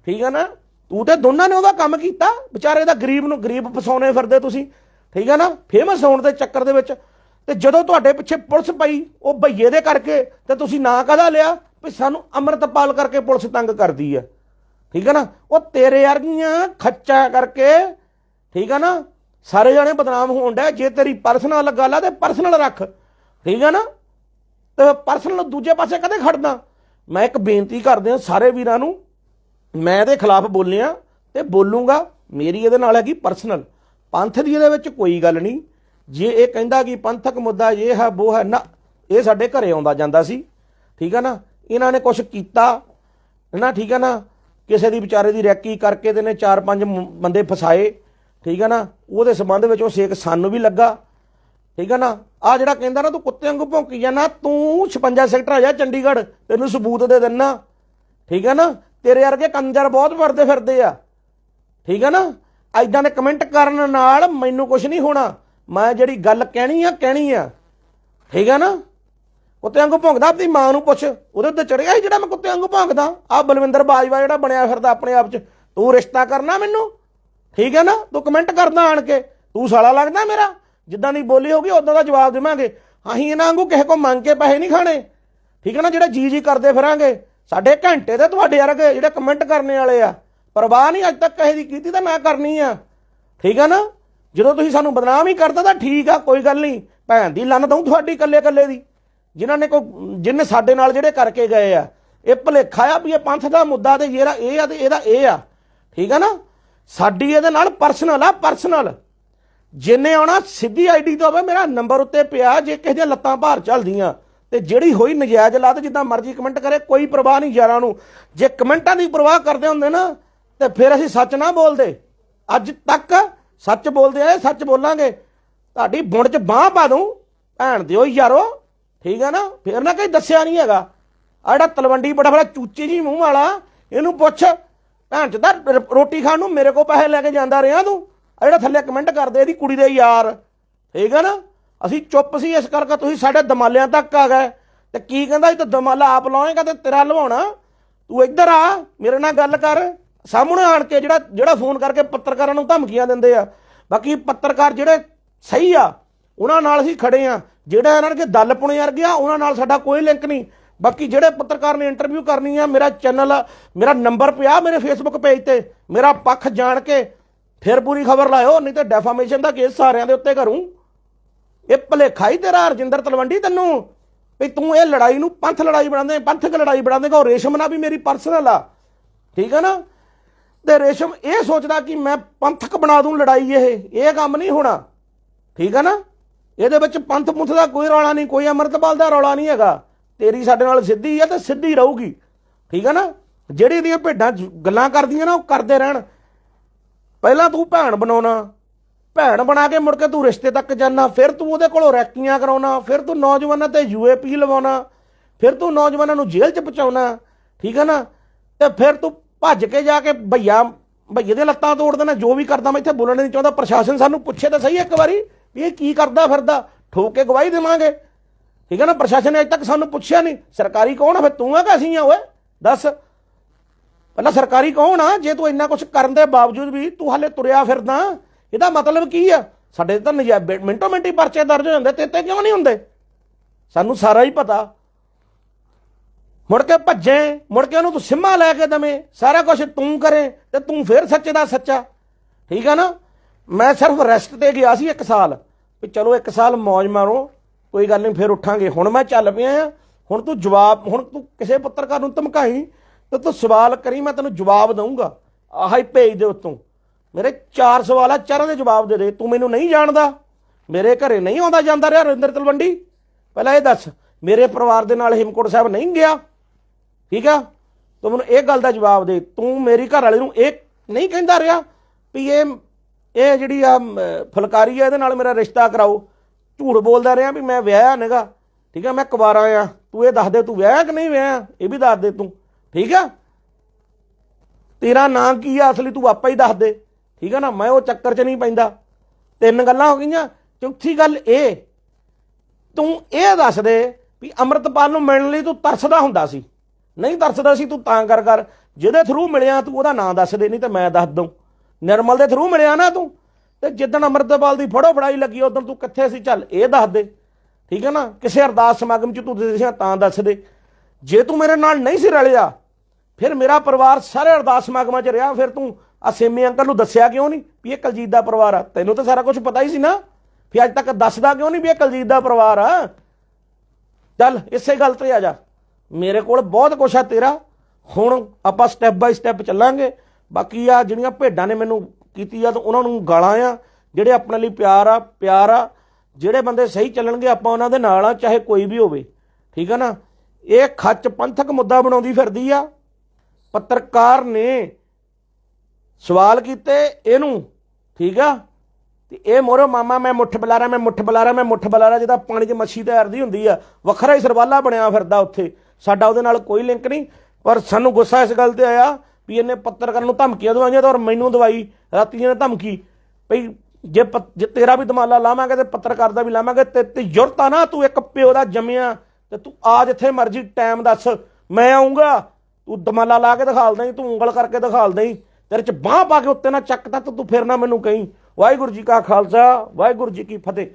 ਠੀਕ ਹੈ ਨਾ? ਤੂੰ ਤੇ ਦੋਨਾਂ ਨੇ ਉਹਦਾ ਕੰਮ ਕੀਤਾ। ਵਿਚਾਰੇ ਦਾ ਗਰੀਬ ਨੂੰ ਗਰੀਬ ਫਸਾਉਣੇ ਫਿਰਦੇ ਤੁਸੀਂ। ਠੀਕ ਹੈ ਨਾ? ਫੇਮਸ ਹੋਣ ਦੇ ਚੱਕਰ ਦੇ ਵਿੱਚ। ਤੇ ਜਦੋਂ ਤੁਹਾਡੇ ਪਿੱਛੇ ਪੁਲਿਸ ਪਈ, ਉਹ ਭਈਏ ਦੇ ਕਰਕੇ, ਤੇ ਤੁਸੀਂ ਨਾਂ ਕਾਹਦਾ ਲਿਆ? ਵੀ ਸਾਨੂੰ ਅੰਮ੍ਰਿਤਪਾਲ ਕਰਕੇ ਪੁਲਿਸ ਤੰਗ ਕਰਦੀ ਆ। ਠੀਕ ਹੈ ਨਾ? ਉਹ ਤੇਰੇ ਵਰਗੀਆਂ ਖੱਚਾ ਕਰਕੇ, ਠੀਕ ਹੈ ਨਾ? ਸਾਰੇ ਜਾਣੇ ਬਦਨਾਮ ਹੋਣ ਡੈ ਜੇ ਤੇਰੀ ਪਰਸਨਲ ਗੱਲ ਆ, ਤੇ ਪਰਸਨਲ ਰੱਖ। ਠੀਕ ਹੈ ਨਾ? ਤੇ ਪਰਸਨਲ ਦੂਜੇ ਪਾਸੇ ਕਦੇ ਖੜਦਾ ਮੈਂ ਇੱਕ ਬੇਨਤੀ ਕਰਦੇ ਹਾਂ ਸਾਰੇ ਵੀਰਾਂ ਨੂੰ, ਮੈਂ ਇਹਦੇ ਖਿਲਾਫ ਬੋਲਿਆ ਤੇ ਬੋਲੂੰਗਾ, ਮੇਰੀ ਇਹਦੇ ਨਾਲ ਹੈਗੀ ਪਰਸਨਲ। ਪੰਥ ਦੀ ਇਹਦੇ ਵਿੱਚ ਕੋਈ ਗੱਲ ਨਹੀਂ। ਜੇ ਇਹ ਕਹਿੰਦਾ ਕਿ ਪੰਥਕ ਮੁੱਦਾ ਇਹ ਹੈ ਉਹ ਹੈ, ਨਾ, ਇਹ ਸਾਡੇ ਘਰੇ ਆਉਂਦਾ ਜਾਂਦਾ ਸੀ। ਠੀਕ ਹੈ ਨਾ? ਇਹਨਾਂ ਨੇ ਕੁਝ ਕੀਤਾ ਨਾ? ਠੀਕ ਹੈ ਨਾ? ਕਿਸੇ ਦੀ ਵਿਚਾਰੇ ਦੀ ਰੈਕੀ ਕਰਕੇ ਤੇ ਨੇ ਚਾਰ ਪੰਜ ਬੰਦੇ ਫਸਾਏ। ਠੀਕ ਹੈ ਨਾ? ਉਹਦੇ ਸੰਬੰਧ ਵਿੱਚ ਉਹ ਸੇਕ ਸਾਨੂੰ ਵੀ ਲੱਗਾ। ਠੀਕ ਹੈ ਨਾ? ਆ ਜਿਹੜਾ ਕਹਿੰਦਾ ਨਾ ਤੂੰ ਕੁੱਤੇ ਵਾਂਗੂ ਭੌਂਕੀ ਜਾਣਾ ਤੂੰ 56 ਸੈਕਟਰ ਆ ਜਾ ਚੰਡੀਗੜ੍ਹ, ਤੈਨੂੰ ਸਬੂਤ ਦੇ ਦਿੰਨਾ। ਠੀਕ ਹੈ ਨਾ? ਤੇਰੇ ਵਰਗੇ ਕੰਜਰ ਬਹੁਤ ਵਰਦੇ ਫਿਰਦੇ ਆ। ਠੀਕ ਹੈ ਨਾ? ਐਦਾਂ ਦੇ ਕਮੈਂਟ ਕਰਨ ਨਾਲ ਮੈਨੂੰ ਕੁਝ ਨਹੀਂ ਹੋਣਾ। ਮੈਂ ਜਿਹੜੀ ਗੱਲ ਕਹਿਣੀ ਆ ਕਹਿਣੀ ਆ। ਠੀਕ ਹੈ ਨਾ? ਕੁੱਤੇ ਵਾਂਗੂ ਭੌਂਕਦਾ ਆਪਣੀ ਮਾਂ ਨੂੰ ਪੁੱਛ। ਉਹਦੇ ਉੱਤੇ ਚੜਿਆ ਸੀ ਜਿਹੜਾ ਮੈਂ ਕੁੱਤੇ ਵਾਂਗੂ ਭੌਂਕਦਾ? ਆ ਬਲਵਿੰਦਰ ਬਾਜਵਾ ਜਿਹੜਾ ਬਣਿਆ ਫਿਰਦਾ ਆਪਣੇ ਆਪ 'ਚ। ਤੂੰ ਰਿਸ਼ਤਾ ਕਰਨਾ ਮੈਨੂੰ? ਠੀਕ ਹੈ ਨਾ? ਤੂੰ ਕਮੈਂਟ ਕਰਦਾ ਆਣ ਕੇ। ਤੂੰ ਸਾਲਾ ਲੱਗਦਾ ਮੇਰਾ? ਜਿੱਦਾਂ ਦੀ ਬੋਲੀ ਹੋਗੀ ਉਦਾਂ ਦਾ ਜਵਾਬ ਦੇਵਾਂਗੇ। ਅਸੀਂ ਇਹਨਾਂ ਵਾਂਗੂ ਕਿਸੇ ਕੋ ਮੰਗ ਕੇ ਪੈਸੇ ਨਹੀਂ ਖਾਣੇ। ਠੀਕ ਹੈ ਨਾ, ਜਿਹੜਾ ਜੀ ਜੀ ਕਰਦੇ ਫਿਰਾਂਗੇ। ਸਾਡੇ ਘੰਟੇ ਤੇ ਤੁਹਾਡੇ ਵਰਗੇ ਜਿਹੜੇ ਕਮੈਂਟ ਕਰਨੇ ਵਾਲੇ ਆ। ਪਰਵਾਹ ਨਹੀਂ, ਅੱਜ ਤੱਕ ਕਿਸੇ ਦੀ ਕੀਤੀ ਤਾਂ ਮੈਂ ਕਰਨੀ ਆ। ਠੀਕ ਆ ਨਾ? ਜਦੋਂ ਤੁਸੀਂ ਸਾਨੂੰ ਬਦਨਾਮ ਹੀ ਕਰਦਾ ਤਾਂ ਠੀਕ ਆ, ਕੋਈ ਗੱਲ ਨਹੀਂ। ਭੈਣ ਦੀ ਲੰਨ ਦਊਂ ਤੁਹਾਡੀ ਕੱਲੇ ਕੱਲੇ ਦੀ। ਜਿਨ੍ਹਾਂ ਨੇ ਕੋਈ, ਜਿੰਨੇ ਸਾਡੇ ਨਾਲ ਜਿਹੜੇ ਕਰਕੇ ਗਏ ਆ। ਇਹ ਭਲੇਖਾ ਆ ਵੀ ਇਹ ਪੰਥ ਦਾ ਮੁੱਦਾ ਤੇ ਜਿਹੜਾ ਇਹ ਆ ਤੇ ਇਹਦਾ ਇਹ ਆ। ਠੀਕ ਆ ਨਾ? ਸਾਡੀ ਇਹਦੇ ਨਾਲ ਪਰਸਨਲ ਆ ਪਰਸਨਲ ਜਿੰਨੇ ਆਉਣਾ, ਸਿੱਧੀ ਆਈਡੀ ਤੋਂ ਆਵੇ ਮੇਰਾ ਨੰਬਰ ਉੱਤੇ ਪਿਆ, ਜੇ ਕਿਸੇ ਦੀਆਂ ਲੱਤਾਂ ਭਾਰ ਚੱਲਦੀਆਂ, ਤੇ ਜਿਹੜੀ ਹੋਈ ਨਜਾਇਜ਼ ਲਾਤ ਜਿੱਦਾਂ ਮਰਜ਼ੀ ਕਮੈਂਟ ਕਰੇ, ਕੋਈ ਪਰਵਾਹ ਨਹੀਂ ਯਾਰਾਂ ਨੂੰ। ਜੇ ਕਮੈਂਟਾਂ ਦੀ ਪਰਵਾਹ ਕਰਦੇ ਹੁੰਦੇ ਨਾ, ਤੇ ਫਿਰ ਅਸੀਂ ਸੱਚ ਨਾ ਬੋਲਦੇ। ਅੱਜ ਤੱਕ ਸੱਚ ਬੋਲਦੇ ਆਏ, ਸੱਚ ਬੋਲਾਂਗੇ। ਤੁਹਾਡੀ ਬੁਣ ਚ ਬਾਹ ਪਾ ਦੂੰ। ਭੈਣ ਦਿਓ ਯਾਰੋ, ਠੀਕ ਹੈ ਨਾ? ਫਿਰ ਨਾ ਕਈ ਦੱਸਿਆ ਨਹੀਂ ਹੈਗਾ। ਆ ਜਿਹੜਾ ਤਲਵੰਡੀ ਬੜਾ ਬੜਾ ਚੂਚੇ ਜੀ ਮੂੰਹ ਵਾਲਾ, ਇਹਨੂੰ ਪੁੱਛ। ਭੈਣ ਚ ਦਾ ਰੋਟੀ ਖਾਣ ਨੂੰ ਮੇਰੇ ਕੋਲ ਪੈਸੇ ਲੈ ਕੇ ਜਾਂਦਾ ਰਿਹਾ ਤੂੰ। ਆ ਜਿਹੜਾ ਥੱਲੇ ਕਮੈਂਟ ਕਰਦੇ, ਇਹਦੀ ਕੁੜੀ ਦੇ ਯਾਰ। ਠੀਕ ਹੈ ਨਾ? ਅਸੀਂ ਚੁੱਪ ਸੀ ਇਸ ਕਰਕੇ ਤੁਸੀਂ ਸਾਡੇ ਦਮਾਲਿਆਂ ਤੱਕ ਆ ਗਏ। ਤੇ ਕੀ ਕਹਿੰਦਾ ਇਹ ਤਾਂ ਦਮਾਲਾ ਆਪ ਲਾਏਗਾ ਤੇ ਤੇਰਾ ਲਵਾਉਣਾ। ਤੂੰ ਇੱਧਰ ਆ, ਮੇਰੇ ਨਾਲ ਗੱਲ ਕਰ। ਸਾਹਮਣੇ ਆਣ ਕੇ ਜਿਹੜਾ ਜਿਹੜਾ ਫੋਨ ਕਰਕੇ ਪੱਤਰਕਾਰਾਂ ਨੂੰ ਧਮਕੀਆਂ ਦਿੰਦੇ ਆ। ਬਾਕੀ ਪੱਤਰਕਾਰ ਜਿਹੜੇ ਸਹੀ ਆ, ਉਹਨਾਂ ਨਾਲ ਅਸੀਂ ਖੜੇ ਆ। ਜਿਹੜਾ ਇਹਨਾਂ ਨੇ ਦਲ ਪੁਣੇ ਵਰਗੇ ਉਹਨਾਂ ਨਾਲ ਸਾਡਾ ਕੋਈ ਲਿੰਕ ਨਹੀਂ। ਬਾਕੀ ਜਿਹੜੇ ਪੱਤਰਕਾਰ ਨੇ ਇੰਟਰਵਿਊ ਕਰਨੀ ਆ, ਮੇਰਾ ਚੈਨਲ ਮੇਰਾ ਨੰਬਰ ਪਿਆ ਮੇਰੇ ਫੇਸਬੁੱਕ ਪੇਜ ਤੇ। ਮੇਰਾ ਪੱਖ ਜਾਣ ਕੇ ਫਿਰ ਪੂਰੀ ਖਬਰ ਲਾਇਓ, ਨਹੀਂ ਤੇ ਡੈਫਾਮੇਸ਼ਨ ਦਾ ਕੇਸ ਸਾਰਿਆਂ ਦੇ ਉੱਤੇ ਕਰੂੰ। ਇਹ ਭਲੇਖਾ ਹੀ ਤੇਰਾ ਅਰਜਿੰਦਰ ਤਲਵੰਡੀ ਤੈਨੂੰ। ਵੀ ਤੂੰ ਇਹ ਲੜਾਈ ਨੂੰ ਪੰਥ ਲੜਾਈ ਬਣਾਉਂਦੇ, ਪੰਥਕ ਲੜਾਈ ਬਣਾਉਂਦੇ ਉਹ ਰੇਸ਼ਮ ਨਾ ਵੀ ਮੇਰੀ ਪਰਸਨਲ ਆ। ਠੀਕ ਹੈ ਨਾ? ਤੇ ਰੇਸ਼ਮ ਇਹ ਸੋਚਦਾ ਕਿ ਮੈਂ ਪੰਥਕ ਬਣਾ ਦੂੰ ਲੜਾਈ ਇਹ ਇਹ ਕੰਮ ਨਹੀਂ ਹੋਣਾ। ਠੀਕ ਹੈ ਨਾ? ਇਹਦੇ ਵਿੱਚ ਪੰਥ ਪੁੰਥ ਦਾ ਕੋਈ ਰੌਲਾ ਨਹੀਂ, ਕੋਈ ਅਮਰਤਪਾਲ ਦਾ ਰੌਲਾ ਨਹੀਂ ਹੈਗਾ। ਤੇਰੀ ਸਾਡੇ ਨਾਲ ਸਿੱਧੀ ਹੈ ਤੇ ਸਿੱਧੀ ਰਹੂਗੀ। ਠੀਕ ਹੈ ਨਾ? ਜਿਹੜੀ ਦੀਆਂ ਭੇਡਾਂ ਗੱਲਾਂ ਕਰਦੀਆਂ ਨਾ, ਉਹ ਕਰਦੇ ਰਹਿਣ। ਪਹਿਲਾਂ ਤੂੰ ਭੈਣ ਬਣਾਉਣਾ। ਭੈਣ ਬਣਾ ਕੇ ਮੁੜ ਕੇ ਤੂੰ ਰਿਸ਼ਤੇ ਤੱਕ ਜਾਣਾ ਫਿਰ ਤੂੰ ਉਹਦੇ ਕੋਲੋਂ ਰੈਕੀਆਂ ਕਰਾਉਣਾ, ਫਿਰ ਤੂੰ ਨੌਜਵਾਨਾਂ ਤੇ ਯੂਏਪੀ ਲਵਾਉਣਾ, ਫਿਰ ਤੂੰ ਨੌਜਵਾਨਾਂ ਨੂੰ ਜੇਲ੍ਹ 'ਚ ਪਹੁੰਚਾਉਣਾ, ਠੀਕ ਹੈ ਨਾ? ਤੇ ਫਿਰ ਤੂੰ ਭੱਜ ਕੇ ਜਾ ਕੇ ਭਈਆ, ਭਈਏ ਦੇ ਲੱਤਾਂ ਤੋੜ ਦੇਣਾ, ਜੋ ਵੀ ਕਰਦਾ ਮੈਂ ਇੱਥੇ ਬੋਲਣ ਨਹੀਂ ਚਾਹੁੰਦਾ, ਪ੍ਰਸ਼ਾਸਨ ਸਾਨੂੰ ਪੁੱਛੇ ਤਾਂ ਸਹੀ ਇੱਕ ਵਾਰੀ ਵੀ ਇਹ ਕੀ ਕਰਦਾ ਫਿਰਦਾ, ਠੋਕ ਕੇ ਗਵਾਹੀ ਦੇਵਾਂਗੇ। ਠੀਕ ਹੈ ਨਾ? ਪ੍ਰਸ਼ਾਸਨ ਨੇ ਅਜੇ ਤੱਕ ਸਾਨੂੰ ਪੁੱਛਿਆ ਨਹੀਂ। ਸਰਕਾਰੀ ਕੌਣ ਆ? ਫਿਰ ਤੂੰ ਆ ਕਿ ਅਸੀਂ ਆ, ਓਏ? ਦੱਸ। ਪਹਿਲਾਂ ਸਰਕਾਰੀ ਕੌਣ ਆ? ਜੇ ਤੂੰ ਇੰਨਾ ਕੁਝ ਕਰਨ ਦੇ ਬਾਵਜੂਦ ਵੀ ਤੂੰ ਹਾਲੇ ਤੁਰਿਆ ਫਿਰਦਾ, ਇਹਦਾ ਮਤਲਬ ਕੀ ਆ? ਸਾਡੇ ਤਾਂ ਨਜਾਇਜ਼ ਮਿੰਟੋ ਹੀ ਪਰਚੇ ਦਰਜ ਹੋ ਜਾਂਦੇ, ਤੇ ਤੇ ਕਿਉਂ ਨਹੀਂ ਹੁੰਦੇ? ਸਾਨੂੰ ਸਾਰਾ ਹੀ ਪਤਾ। ਮੁੜ ਕੇ ਭੱਜੇ, ਮੁੜ ਕੇ ਉਹਨੂੰ ਤੂੰ ਸਿੰਮਾ ਲੈ ਕੇ ਦਵੇਂ, ਸਾਰਾ ਕੁਝ ਤੂੰ ਕਰੇ, ਤੇ ਤੂੰ ਫੇਰ ਸੱਚੇ ਦਾ ਸੱਚਾ। ਠੀਕ ਆ ਨਾ? ਮੈਂ ਸਿਰਫ ਰੈਸਟ ਤੇ ਗਿਆ ਸੀ ਇੱਕ ਸਾਲ, ਵੀ ਚਲੋ ਇੱਕ ਸਾਲ ਮौज ਮਾਰੋ, ਕੋਈ ਗੱਲ ਨਹੀਂ, ਫੇਰ ਉੱਠਾਂਗੇ। ਹੁਣ ਮੈਂ ਚੱਲ ਪਿਆ ਆ, ਹੁਣ ਤੂੰ ਜਵਾਬ ਹੁਣ ਤੂੰ ਕਿਸੇ ਪੱਤਰਕਾਰ ਨੂੰ ਧਮਕਾਈ ਤੇ ਤੂੰ ਸਵਾਲ ਕਰੀ ਮੈਂ ਤੈਨੂੰ ਜਵਾਬ ਦਊਂਗਾ। ਆਹ ਹੀ ਭੇਜ ਦੇ ਉਤੋਂ। ਮੇਰੇ ਚਾਰ ਸਵਾਲ ਆ ਚਾਰਾਂ ਦੇ ਜਵਾਬ ਦੇ ਦੇ। ਤੂੰ ਮੈਨੂੰ ਨਹੀਂ ਜਾਣਦਾ? ਮੇਰੇ ਘਰੇ ਨਹੀਂ ਆਉਂਦਾ ਜਾਂਦਾ ਰਿਹਾ ਰਵਿੰਦਰ ਤਲਵੰਡੀ? ਪਹਿਲਾਂ ਇਹ ਦੱਸ ਮੇਰੇ ਪਰਿਵਾਰ ਦੇ ਨਾਲ ਹਿਮਕੋਟ ਸਾਹਿਬ ਨਹੀਂ ਗਿਆ? ਠੀਕ ਆ? ਤੂੰ ਮੈਨੂੰ ਇਹ ਗੱਲ ਦਾ ਜਵਾਬ ਦੇ। ਤੂੰ ਮੇਰੀ ਘਰ ਵਾਲੇ ਨੂੰ ਇਹ ਨਹੀਂ ਕਹਿੰਦਾ ਰਿਹਾ ਵੀ ਇਹ ਇਹ ਜਿਹੜੀ ਆ ਮ, ਫੁਲਕਾਰੀ ਆ ਇਹਦੇ ਨਾਲ ਮੇਰਾ ਰਿਸ਼ਤਾ ਕਰਾਓ। ਝੂਠ ਬੋਲਦਾ ਰਿਹਾ ਵੀ ਮੈਂ ਵਿਆਹਿਆ ਨਹੀਂਗਾ। ਠੀਕ ਆ ਮੈਂ ਕੁਵਾਰਾ ਆ। ਤੂੰ ਇਹ ਦੱਸ ਦੇ ਤੂੰ ਵਿਆਹਿਆ ਕਿ ਨਹੀਂ ਵਿਆਹਿਆ? ਇਹ ਵੀ ਦੱਸ ਦੇ ਤੂੰ। ਠੀਕ ਆ? ਤੇਰਾ ਨਾਂ ਕੀ ਆ? ਅਸਲੀ ਤੂੰ ਆਪਾ ਹੀ ਦੱਸ ਦੇ। ਠੀਕ ਆ ਨਾ? ਮੈਂ ਉਹ ਚੱਕਰ 'ਚ ਨਹੀਂ ਪੈਂਦਾ। ਤਿੰਨ ਗੱਲਾਂ ਹੋ ਗਈਆਂ। ਚੌਥੀ ਗੱਲ ਇਹ। ਤੂੰ ਇਹ ਦੱਸ ਦੇ ਵੀ ਅੰਮ੍ਰਿਤਪਾਲ ਨੂੰ ਮਿਲਣ ਲਈ ਤੂੰ ਤਰਸਦਾ ਹੁੰਦਾ ਸੀ। ਨਹੀਂ ਤਰਸਦਾ ਸੀ ਤੂੰ ਤਾਂ ਕਰ ਕਰ। ਜਿਹਦੇ ਥਰੂ ਮਿਲਿਆ ਤੂੰ ਉਹਦਾ ਨਾਂ ਦੱਸ ਦੇ, ਨਹੀਂ ਤੇ ਮੈਂ ਦੱਸ ਦਊਂ। ਨਿਰਮਲ ਦੇ ਥਰੂ ਮਿਲਿਆ ਨਾ ਤੂੰ। ਤੇ ਜਿੱਦਣ ਅੰਮ੍ਰਿਤਪਾਲ ਦੀ ਫੜੋ ਫੜਾਈ ਲੱਗੀ, ਉਦੋਂ ਤੂੰ ਕਿੱਥੇ ਸੀ? ਚੱਲ, ਇਹ ਦੱਸ ਦੇ। ਠੀਕ ਹੈ ਨਾ? ਕਿਸੇ ਅਰਦਾਸ ਸਮਾਗਮ 'ਚ ਤੂੰ ਦਿਸਿਆ ਤਾਂ ਦੱਸ ਦੇ। ਜੇ ਤੂੰ ਮੇਰੇ ਨਾਲ ਨਹੀਂ ਸੀ ਰਲਿਆ, ਫਿਰ ਮੇਰਾ ਪਰਿਵਾਰ ਸਾਰੇ ਅਰਦਾਸ ਸਮਾਗਮਾਂ 'ਚ ਰਿਹਾ, ਫਿਰ ਤੂੰ ਆ ਸੇਮੀ ਅੰਕਲ ਨੂੰ ਦੱਸਿਆ ਕਿਉਂ ਨਹੀਂ ਵੀ ਇਹ ਕਲਜੀਤ ਦਾ ਪਰਿਵਾਰ ਆ? ਤੈਨੂੰ ਤਾਂ ਸਾਰਾ ਕੁਝ ਪਤਾ ਹੀ ਸੀ ਨਾ। ਫਿਰ ਅੱਜ ਤੱਕ ਦੱਸਦਾ ਕਿਉਂ ਨਹੀਂ ਵੀ ਇਹ ਕਲਜੀਤ ਦਾ ਪਰਿਵਾਰ ਆ? ਚੱਲ, ਇਸੇ ਗੱਲ ਤੇ ਆ ਜਾ। ਮੇਰੇ ਕੋਲ ਬਹੁਤ ਕੁਛ ਆ ਤੇਰਾ। ਹੁਣ ਆਪਾਂ ਸਟੈਪ ਬਾਈ ਸਟੈਪ ਚੱਲਾਂਗੇ। ਬਾਕੀ ਆ ਜਿਹੜੀਆਂ ਭੇਡਾਂ ਨੇ ਮੈਨੂੰ ਕੀਤੀ ਆ, ਤਾਂ ਉਹਨਾਂ ਨੂੰ ਗਾਲਾਂ ਆ, ਜਿਹੜੇ ਆਪਣੇ ਲਈ ਪਿਆਰ ਆ ਪਿਆਰ ਆ। ਜਿਹੜੇ ਬੰਦੇ ਸਹੀ ਚੱਲਣਗੇ, ਆਪਾਂ ਉਹਨਾਂ ਦੇ ਨਾਲ ਆ, ਚਾਹੇ ਕੋਈ ਵੀ ਹੋਵੇ। ਠੀਕ ਆ ਨਾ? ਇਹ ਖੱਚ ਪੰਥਕ ਮੁੱਦਾ ਬਣਾਉਂਦੀ ਫਿਰਦੀ ਆ। ਪੱਤਰਕਾਰ ਨੇ ਸਵਾਲ ਕੀਤੇ, ਇਹਨੂੰ, ਠੀਕ ਆ? ਤੇ ਇਹ ਮੋਰੋ, ਮਾਮਾ, ਮੈਂ ਮੁੱਠ ਬਲਾਰਾ, ਮੈਂ ਮੁੱਠ ਬਲਾਰਾ, ਮੈਂ ਮੁੱਠ ਬਲਾਰਾ, ਜਿਹਦਾ ਪਾਣੀ 'ਚ ਮੱਛੀ ਤੈਰਦੀ ਹੁੰਦੀ ਆ। ਵੱਖਰਾ ਹੀ ਸਰਵਾਲਾ ਬਣਿਆ ਫਿਰਦਾ ਉੱਥੇ। ਸਾਡਾ ਉਹਦੇ ਨਾਲ ਕੋਈ ਲਿੰਕ ਨਹੀਂ। ਪਰ ਸਾਨੂੰ ਗੁੱਸਾ ਇਸ ਗੱਲ ਤੇ ਆਇਆ ਵੀ ਇਹਨੇ ਪੱਤਰਕਾਰ ਨੂੰ ਧਮਕੀਆਂ ਦਵਾਈਆਂ ਤਾਂ ਔਰ ਮੈਨੂੰ ਦਵਾਈ ਰਾਤੀ ਇਹਨੇ ਧਮਕੀ। ਭਈ, ਜੇ ਪ- ਜੇ ਤੇਰਾ ਵੀ ਦਮਾਲਾ ਲਾਵਾਂਗੇ ਤੇ ਪੱਤਰਕਾਰ ਦਾ ਵੀ ਲਾਵਾਂਗੇ, ਤੇ ਤੇ ਜ਼ਰੂਰਤ ਆ ਨਾ ਤੂੰ ਇੱਕ ਪਿਓ ਦਾ ਜੰਮਿਆ ਤੇ ਤੂੰ ਆ ਜਿੱਥੇ ਮਰਜ਼ੀ ਟਾਈਮ ਦੱਸ। ਮੈਂ ਆਉਂਗਾ ਤੂੰ ਦਮਾਲਾ ਲਾ ਕੇ ਦਿਖਾਲ ਦੇਈਂ, ਤੂੰ ਉਂਗਲ ਕਰਕੇ ਦਿਖਾਲ ਦੇਈਂ। ਤੇਰੇ ਚ ਬਾਹ ਪਾ ਕੇ ਉੱਤੇ ਨਾ ਚੱਕ ਤਾ ਤੂੰ ਫਿਰ ਨਾ ਮੈਨੂੰ ਕਹੀਂ। ਵਾਹਿਗੁਰੂ ਜੀ ਕਾ ਖਾਲਸਾ, ਵਾਹਿਗੁਰੂ ਜੀ ਕੀ ਫਤਿਹ।